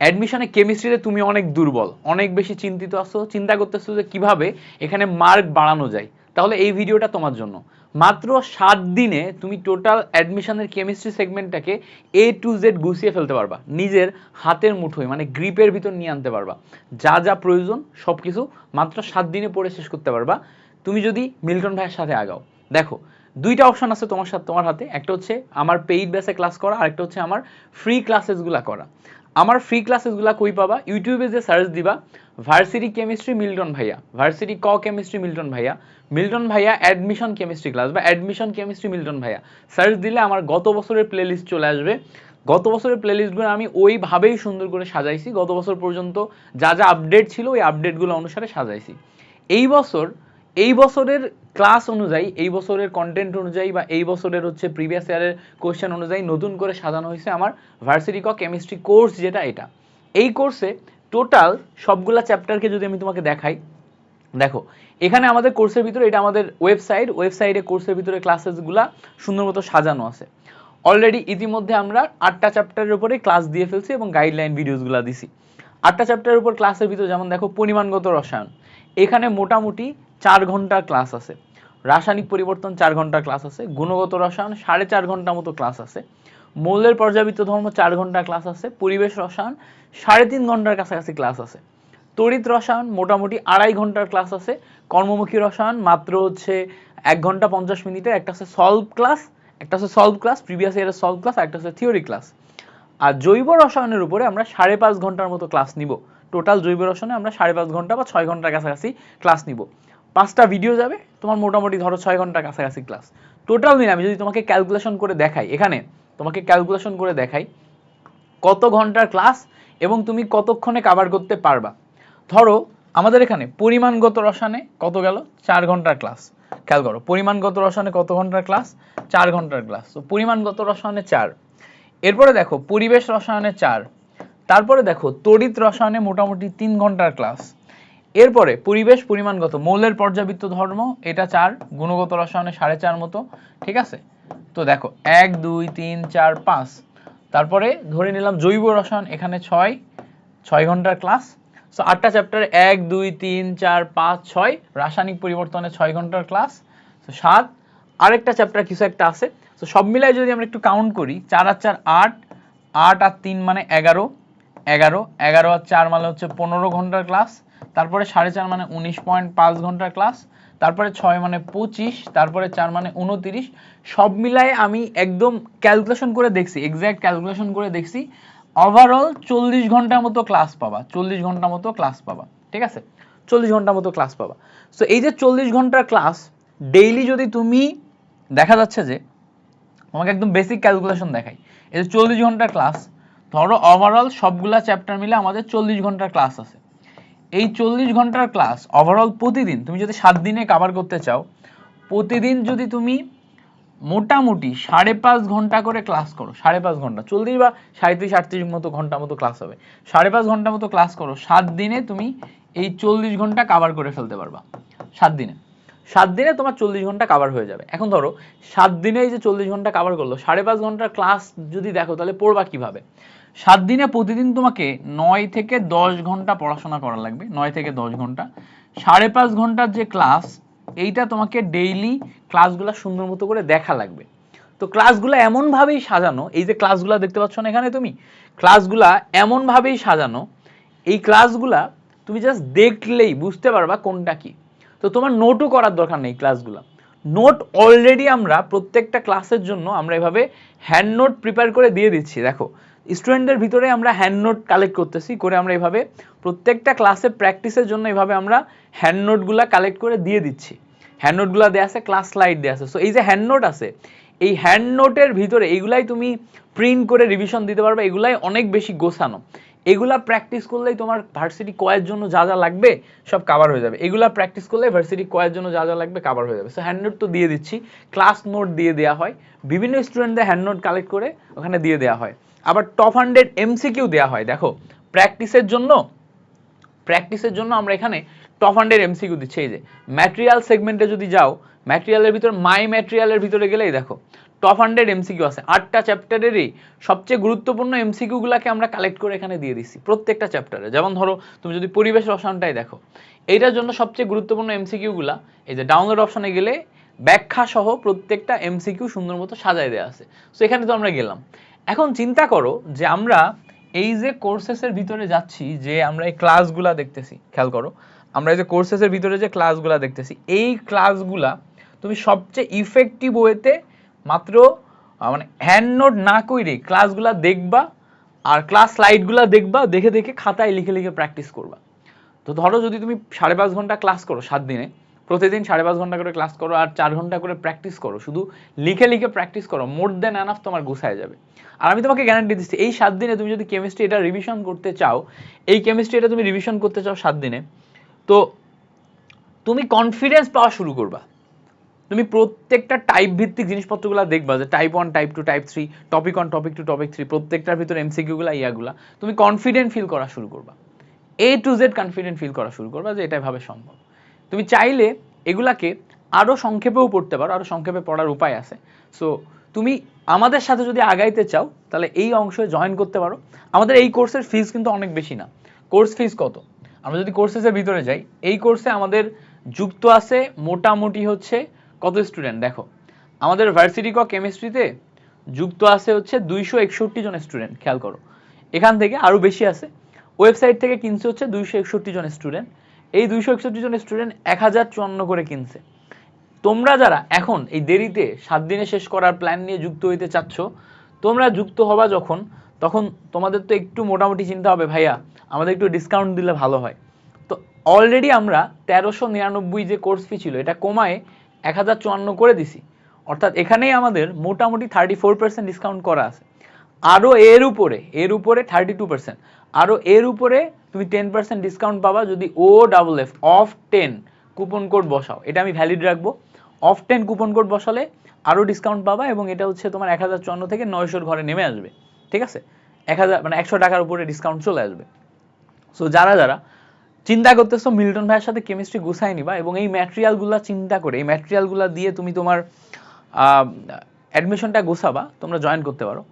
অ্যাডমিশনে কেমিস্ট্রিতে তুমি অনেক দুর্বল, অনেক বেশি চিন্তিত আছো, চিন্তা করতেছো যে কীভাবে এখানে মার্ক বাড়ানো যায়। তাহলে এই ভিডিওটা তোমার জন্য। মাত্র সাত দিনে তুমি টোটাল অ্যাডমিশনের কেমিস্ট্রি সেগমেন্টটাকে এ টু জেড গুছিয়ে ফেলতে পারবা। নিজের হাতের মুঠোয় মানে গ্রিপের ভিতর নিয়ে আনতে পারবা। যা যা প্রয়োজন সব কিছু মাত্র সাত দিনে পড়ে শেষ করতে পারবা। তুমি যদি মিল্টন ভাইয়ের সাথে আগাও। দেখো, দুইটা অপশন আছে তোমার সাথে, তোমার হাতে। একটা হচ্ছে আমার পেইড বেসে ক্লাস করা, আরেকটা হচ্ছে আমার ফ্রি ক্লাসেসগুলো করা। আমার ফ্রি ক্লাসেসগুলো কই পাবা? ইউটিউবে যে সার্চ দিবা ভার্সিটি কেমিস্ট্রি মিল্টন ভাইয়া ভার্সিটি ক কেমিস্ট্রি মিল্টন ভাইয়া মিল্টন ভাইয়া অ্যাডমিশন কেমিস্ট্রি ক্লাস বা অ্যাডমিশন কেমিস্ট্রি মিল্টন ভাইয়া সার্চ দিলে আমার গত বছরের প্লেলিস্ট চলে আসবে। গত বছরের প্লেলিস্টগুলো আমি ওইভাবেই সুন্দর করে সাজাইছি। গত বছর পর্যন্ত যা যা আপডেট ছিল, ওই আপডেটগুলো অনুসারে সাজাইছি। এই বছর, এই বছরের ক্লাস অনুযায়ী, এই বছরের কন্টেন্ট অনুযায়ী বা এই বছরের হচ্ছে প্রিভিয়াস ইয়ারের কোয়েশ্চেন অনুযায়ী নতুন করে সাজানো হয়েছে আমার ভার্সিটি ক কেমিস্ট্রি কোর্স যেটা এটা। এই কোর্সে টোটাল সবগুলা চ্যাপ্টারকে যদি আমি তোমাকে দেখাই, দেখো, এখানে আমাদের কোর্সের ভিতরে, এটা আমাদের ওয়েবসাইট ওয়েবসাইটে কোর্সের ভিতরে ক্লাসেসগুলা সুন্দর মতো সাজানো আছে। অলরেডি ইতিমধ্যে আমরা আটটা চ্যাপ্টারের উপরে ক্লাস দিয়ে ফেলছি এবং গাইডলাইন ভিডিওসগুলো দিছি। আটটা চ্যাপ্টারের উপর ক্লাসের ভিতরে যেমন দেখো, পরিমাণগত রসায়ন। এখানে মোটামুটি চার ঘণ্টার ক্লাস আছে। রাসায়নিক পরিবর্তন চার ঘণ্টার ক্লাস আছে, গুণগত রসায়ন সাড়ে চার ঘণ্টা মতো ক্লাস আছে, মৌলের পর্যাবৃত্ত ধর্ম চার ঘণ্টা ক্লাস আছে, পরিবেশ রসায়ন সাড়ে তিন ঘণ্টার কাছাকাছি ক্লাস আছে। তড়িৎ রসায়ন মোটামুটি আড়াই ঘণ্টার ক্লাস আছে, কর্মমুখী রসায়ন মাত্র হচ্ছে এক ঘণ্টা পঞ্চাশ মিনিটের একটা আছে সলভ ক্লাস একটা আছে সলভ ক্লাস প্রিভিয়াস ইয়ারের সলভ ক্লাস একটা আছে থিওরি ক্লাস আর জৈব রসায়নের উপরে আমরা সাড়ে পাঁচ ঘণ্টার মতো ক্লাস নিব। টোটাল জৈব রসায়নে আমরা সাড়ে পাঁচ ঘণ্টা বা ছয় ঘণ্টার কাছাকাছি ক্লাস নিব। পাঁচটা ভিডিও যাবে, তোমার মোটামুটি ধরো ছয় ঘণ্টার কাছাকাছি ক্লাস টোটাল মিলে আমি যদি তোমাকে ক্যালকুলেশন করে দেখাই, এখানে তোমাকে ক্যালকুলেশন করে দেখাই কত ঘণ্টার ক্লাস এবং তুমি কতক্ষণে কাভার করতে পারবা। ধরো আমাদের এখানে পরিমাণগত রসায়নে কত গেল? চার ঘণ্টার ক্লাস খেয়াল করো, পরিমাণগত রসায়নে কত ঘণ্টার ক্লাস চার ঘণ্টার ক্লাস তো পরিমাণগত রসায়নে চার। এরপরে দেখো, পরিবেশ রসায়নে চার। তারপরে দেখো, তড়িৎ রসায়নে মোটামুটি তিন ঘণ্টার ক্লাস এরপরে পরিবেশ পরিমাণগত, মৌলের পর্যাবৃত্ত ধর্ম, এটা চার, গুণগত রসায়নে সাড়ে চার মতো, ঠিক আছে? তো দেখো, এক, দুই, তিন, চার, পাঁচ। তারপরে ধরে নিলাম জৈব রসায়ন, এখানে ছয় ছয় ঘণ্টার ক্লাস। সো আটটা চ্যাপ্টার এক, দুই, তিন, চার, পাঁচ, ছয়, রাসায়নিক পরিবর্তনে ছয় ঘণ্টার ক্লাস। তো সাত, আরেকটা চ্যাপ্টার কিছু একটা আছে। তো সব মিলাই যদি আমরা একটু কাউন্ট করি, চার আর চার আট আট আর তিন মানে এগারো এগারো। এগারো আর চার মানে হচ্ছে পনেরো ঘণ্টার ক্লাস তারপরে সাড়ে চার মানে উনিশ পয়েন্ট পাঁচ ঘণ্টার ক্লাস তারপরে ছয় মানে পঁচিশ, তারপরে চার মানে উনতিরিশ, সব মিলায়ে আমি একদম ক্যালকুলেশন করে দেখছি এক্স্যাক্ট ক্যালকুলেশন করে দেখছি ওভারঅল চল্লিশ ঘণ্টার মতো ক্লাস পাবা, চল্লিশ ঘণ্টা মতো ক্লাস পাবা, ঠিক আছে? চল্লিশ ঘণ্টা মতো ক্লাস পাবা। সো এই যে চল্লিশ ঘণ্টার ক্লাস ডেইলি যদি তুমি, দেখা যাচ্ছে যে আমাকে একদম বেসিক ক্যালকুলেশন দেখাই, এই যে চল্লিশ ঘণ্টার ক্লাস ধরো ওভারঅল সবগুলা চ্যাপ্টার মিলে আমাদের চল্লিশ ঘণ্টার ক্লাস আছে। এই চল্লিশ ঘণ্টার ক্লাস ওভারঅল প্রতিদিন, তুমি যদি সাত দিনে কাভার করতে চাও, প্রতিদিন যদি তুমি মোটামুটি সাড়ে পাঁচ ঘণ্টা করে ক্লাস করো, সাড়ে পাঁচ ঘণ্টা, চল্লিশ বা সাঁত্রিশ আটত্রিশ মতো ঘণ্টা মতো ক্লাস হবে। সাড়ে পাঁচ ঘণ্টা মতো ক্লাস করো, সাত দিনে তুমি এই চল্লিশ ঘণ্টা কাভার করে ফেলতে পারবা, সাত দিনে। সাত দিনে তোমার চল্লিশ ঘণ্টা কাভার হয়ে যাবে। এখন ধরো, সাত দিনে যে চল্লিশ ঘণ্টা কাভার করল, সাড়ে পাঁচ ঘণ্টার ক্লাস যদি দেখো তাহলে পড়বা কীভাবে? সাত দিনে প্রতিদিন তোমাকে নয় থেকে দশ ঘণ্টা পড়াশোনা করা লাগবে, নয় থেকে দশ ঘণ্টা। সাড়ে পাঁচ ঘণ্টার যে ক্লাস এইটা তোমাকে ডেইলি ক্লাসগুলো সুন্দর মতো করে দেখা লাগবে। তো ক্লাসগুলো এমনভাবেই সাজানো, এই যে ক্লাসগুলো দেখতে পাচ্ছ না এখানে তুমি? ক্লাসগুলা এমনভাবেই সাজানো, এই ক্লাসগুলা তুমি জাস্ট দেখলেই বুঝতে পারবা কোনটা কি। তো তোমার নোটও করার দরকার নেই ক্লাসগুলো নোট অলরেডি আমরা প্রত্যেকটা ক্লাসের জন্য আমরা এভাবে হ্যান্ড নোট প্রিপেয়ার করে দিয়ে দিচ্ছি। দেখো স্টুডেন্টদের ভিতরে আমরা হ্যান্ড নোট কালেক্ট করতেছি, করে আমরা এভাবে প্রত্যেকটা ক্লাসে প্র্যাকটিসের জন্য এভাবে আমরা হ্যান্ড নোটগুলা কালেক্ট করে দিয়ে দিচ্ছি। হ্যান্ড নোটগুলো দেওয়া আছে ক্লাস স্লাইড দেওয়া আছে। সো এই যে হ্যান্ড নোট আছে, এই হ্যান্ড নোটের ভিতরে এইগুলাই তুমি প্রিন্ট করে রিভিশন দিতে পারবে, এগুলাই অনেক বেশি গোছানো। এগুলা প্র্যাকটিস করলেই তোমার ভার্সিটি কয়ের জন্য যা যা লাগবে সব কাভার হয়ে যাবে। এগুলা প্র্যাকটিস করলে ভার্সিটি কয়ের জন্য যা যা লাগবে কাভার হয়ে যাবে। সো হ্যান্ড নোট তো দিয়ে দিচ্ছি। ক্লাস নোট দিয়ে দেওয়া হয়। বিভিন্ন স্টুডেন্টদের হ্যান্ড নোট কালেক্ট করে ওখানে দিয়ে দেওয়া হয়। আবার টপ হান্ড্রেড এমসিকিউ দেওয়া হয়। দেখো প্র্যাকটিসের জন্য প্র্যাকটিসের জন্য আমরা এখানে টপ হান্ড্রেড এমসিকিউ দিচ্ছি। এই যে ম্যাটেরিয়াল সেগমেন্টে যদি যাও ম্যাটেরিয়ালের ভিতর মাই ম্যাটেরিয়ালের ভিতরে গেলেই দেখো টপ হান্ড্রেড এমসিকিউ আছে। আটটা চ্যাপ্টারেরই সবচেয়ে গুরুত্বপূর্ণ এমসিকিউ গুলাকে আমরা কালেক্ট করে এখানে দিয়ে দিচ্ছি প্রত্যেকটা চ্যাপ্টারে যেমন ধরো, তুমি যদি পরিবেশ রসায়নটাই দেখো, এইটার জন্য সবচেয়ে গুরুত্বপূর্ণ এমসিকিউ গুলা, এই যে ডাউনলোড অপশনে গেলে ব্যাখ্যা সহ প্রত্যেকটা এমসিকিউ সুন্দর মতো সাজায় দেওয়া আছে। সো এখানে তো আমরা গেলাম। এখন চিন্তা করো যে আমরা এই যে কোর্সেসের ভিতরে যাচ্ছি, যে আমরা এই ক্লাসগুলা দেখতেছি, খেয়াল করো, আমরা এই যে কোর্সেসের ভিতরে যে ক্লাসগুলা দেখতেছি, এই ক্লাসগুলা তুমি সবচেয়ে ইফেক্টিভ ওয়েতে মাত্র মানে হ্যান্ড নোট না কইরে ক্লাসগুলা দেখবা আর ক্লাস স্লাইডগুলা দেখবা, দেখে দেখে খাতায় লিখে লিখে প্র্যাকটিস করবা। তো ধরো যদি তুমি সাড়ে পাঁচ ঘণ্টা ক্লাস করো সাত দিনে, প্রতিদিন সাড়ে পাঁচ ঘণ্টা করে ক্লাস করো আর চার ঘণ্টা করে প্র্যাকটিস করো, শুধু লিখে লিখে প্র্যাকটিস করো মোর দেন এনাফ তোমার গুছায় যাবে। আর আমি তোমাকে গ্যারান্টি দিচ্ছি, এই সাত দিনে তুমি যদি কেমিস্ট্রি এটা রিভিশন করতে চাও, এই কেমিস্ট্রি এটা তুমি রিভিশন করতে চাও সাত দিনে, তো তুমি কনফিডেন্স পাওয়া শুরু করবা। তুমি প্রত্যেকটা টাইপ ভিত্তিক জিনিসপত্রগুলো দেখবা যে type one type two type three topic one topic two topic three প্রত্যেকটার ভিতরে এমসিকিউগুলো ইয়াগুলা, তুমি কনফিডেন্ট ফিল করা শুরু করবা। A to Z confident feel করা শুরু করবা যে এটা ভাবে সম্ভব। তুমি চাইলে এগুলাকে আরও সংক্ষেপেও পড়তে পারো আরও সংক্ষেপে পড়ার উপায় আছে। সো তুমি আমাদের সাথে যদি আগাইতে চাও, তাহলে এই অংশে জয়েন করতে পারো। আমাদের এই কোর্সের ফিস কিন্তু অনেক বেশি না। কোর্স ফিস কত? আমরা যদি কোর্সেসের ভিতরে যাই, এই কোর্সে আমাদের যুক্ত আছে মোটামুটি হচ্ছে কত স্টুডেন্ট দেখো, আমাদের ভার্সিটি ক কেমিস্ট্রিতে যুক্ত আছে হচ্ছে দুইশো একষট্টি জন স্টুডেন্ট খেয়াল করো। এখান থেকে আরও বেশি আছে। ওয়েবসাইট থেকে কিনছে হচ্ছে দুইশো একষট্টি জন স্টুডেন্ট এই দুইশো একষট্টি জন স্টুডেন্ট এক হাজার চুয়ান্ন করে কিনছে। তোমরা যারা এখন এই দেরিতে সাত দিনে শেষ করার প্ল্যান নিয়ে যুক্ত হইতে চাচ্ছ, তোমরা যুক্ত হবা যখন, তখন তোমাদের তো একটু মোটামুটি চিন্তা হবে, ভাইয়া, আমাদের একটু ডিসকাউন্ট দিলে ভালো হয়। তো অলরেডি আমরা তেরোশো নিরানব্বই যে কোর্স ফি ছিল, এটা কমায় এক হাজার চুয়ান্ন করে দিছি। অর্থাৎ এখানেই আমাদের মোটামুটি থার্টি ফোর পার্সেন্ট ডিসকাউন্ট করা আছে। আরও এর উপরে এর উপরে থার্টি টু পার্সেন্ট আরও এর উপরে তুমি টেন পার্সেন্ট ডিসকাউন্ট পাবা যদি O double F off ten coupon code বসাও। এটা আমি ভ্যালিড রাখব। অফ টেন কুপন কোড বসালে আরও ডিসকাউন্ট পাবা এবং এটা হচ্ছে তোমার এক হাজার চুয়ান্ন থেকে নয়শোর ঘরে নেমে আসবে। ঠিক আছে? এক হাজার মানে একশো টাকার উপরে ডিসকাউন্ট চলে আসবে। সো যারা যারা চিন্তা করতেছো মিল্টন ভাইয়ের সাথে কেমিস্ট্রি গুছাই নিবা এবং এই ম্যাটেরিয়ালগুলো চিন্তা করে, এই ম্যাটেরিয়ালগুলো দিয়ে তুমি তোমার অ্যাডমিশনটা গোছাবা, তোমরা জয়েন করতে পারো।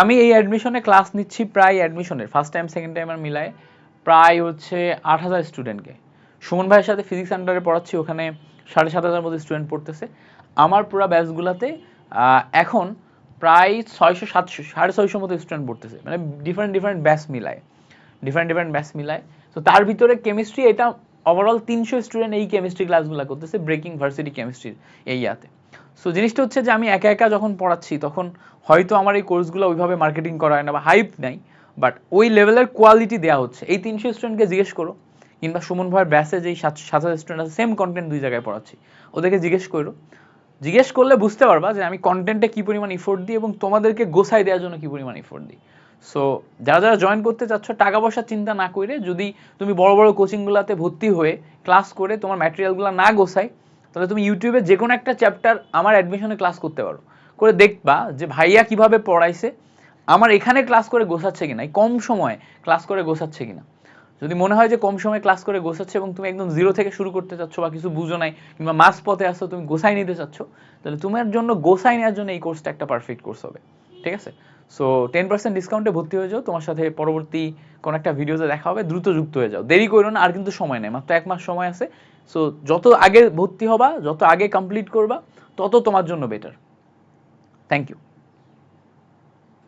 আমি এই অ্যাডমিশনে ক্লাস নিচ্ছি প্রায় অ্যাডমিশনের ফার্স্ট টাইম সেকেন্ড টাইম আর মিলায় প্রায় হচ্ছে আট হাজার স্টুডেন্টকে সুমন ভাইয়ের সাথে ফিজিক্স আন্ডারে পড়াচ্ছি, ওখানে সাড়ে সাত হাজার মতো স্টুডেন্ট পড়তেছে। আমার পুরো ব্যাচগুলোতে এখন প্রায় ছয়শো সাতশো, সাড়ে ছয়শো মতো স্টুডেন্ট পড়তেছে। মানে ডিফারেন্ট ডিফারেন্ট ব্যাচ মিলায়। ডিফারেন্ট ডিফারেন্ট ব্যাচ মিলায়। তো তার ভিতরে কেমিস্ট্রি এটা ওভারঅল তিনশো স্টুডেন্ট এই কেমিস্ট্রি ক্লাসগুলো করতেছে ব্রেকিং ভার্সিটি কেমিস্ট্রির এই ইয়াতে। সো জিনিসটা হচ্ছে যে আমি একা একা যখন পড়াচ্ছি, তখন হয়তো আমার এই কোর্সগুলো ওইভাবে মার্কেটিং করা হয় না বা হাইপ নাই বাট ওই লেভেলের কোয়ালিটি দেওয়া হচ্ছে। এই তিনশো স্টুডেন্টকে জিজ্ঞেস করো, কিংবা সুমন ভাইয়ের ব্যাসে যেই সাত সাত হাজার স্টুডেন্ট আছে সেম কন্টেন্ট দুই জায়গায় পড়াচ্ছি। ওদেরকে জিজ্ঞেস করো। জিজ্ঞেস করলে বুঝতে পারবা যে আমি কন্টেন্টে কি পরিমাণ ইফোর্ট দিই এবং তোমাদেরকে গোছাই দেওয়ার জন্য কি পরিমাণ ইফোর্ট দিই। সো যারা যারা জয়েন করতে চাচ্ছ, টাকা পয়সার চিন্তা না করে, যদি তুমি বড় বড় কোচিংগুলোতে ভর্তি হয়ে ক্লাস করে তোমার ম্যাটেরিয়ালগুলো না গোছাই তাহলে তুমি ইউটিউবে যে কোনো একটা চ্যাপ্টার আমার অ্যাডমিশনে ক্লাস করতে পারো। করে দেখবা যে ভাইয়া কীভাবে পড়াইছে, আমার এখানে ক্লাস করে গোছাচ্ছে কিনা, এই কম সময়ে ক্লাস করে গোছাচ্ছে কিনা। যদি মনে হয় যে কম সময়ে ক্লাস করে গোছাচ্ছে এবং তুমি একদম জিরো থেকে শুরু করতে চাচ্ছ বা কিছু বুঝো নাই কিংবা মাস পথে আসছো তুমি গোছাই নিতে চাচ্ছ, তাহলে তোমার জন্য গোছাই নেওয়ার জন্য এই কোর্সটা একটা পারফেক্ট কোর্স হবে। ঠিক আছে? সো টেন পার্সেন্ট ডিসকাউন্টে ভর্তি হয়ে যাও, তোমার সাথে পরবর্তী কোনো একটা ভিডিওতে দেখা হবে, দ্রুত যুক্ত হয়ে যাও। দেরি করো না, আর কিন্তু সময় নেই, মাত্র এক মাস সময় আছে। সো যত আগে ভর্তি হবা, যত আগে কমপ্লিট করবা, তত তোমার জন্য বেটার থ্যাংক ইউ